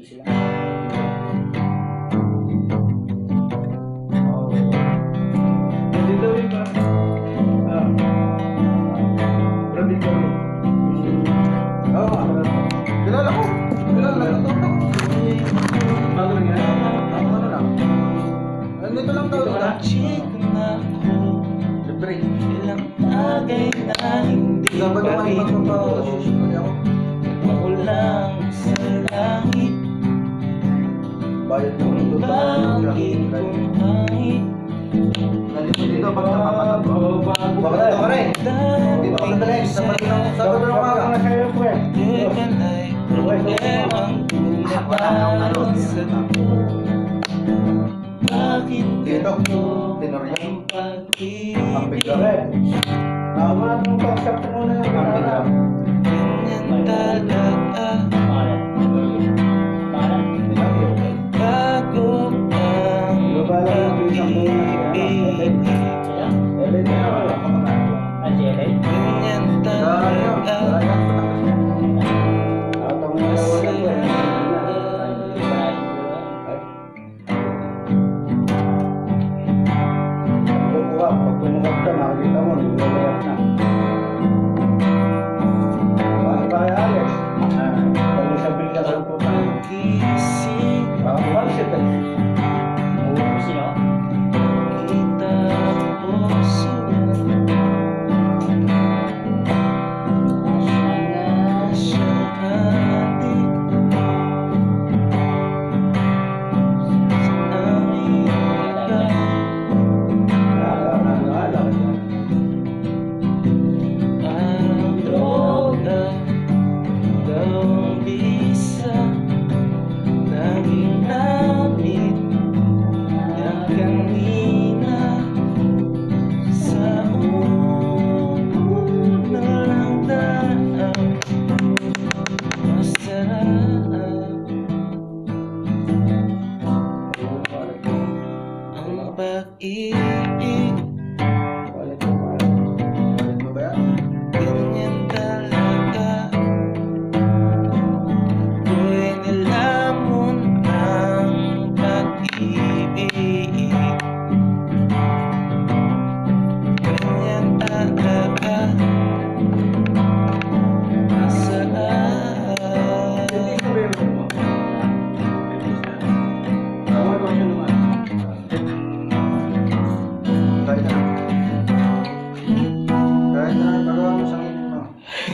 Ito sila. Nito lang daw ito. Chick na ako. Siyempre. Ilang tagay na hindi. Dapat naman ipagpapawas. Kaya ako. Bakit ito ko ang pag-ibig? Tama nung pag-ibig mo na rehabilitação por causa que se... Ah, above it.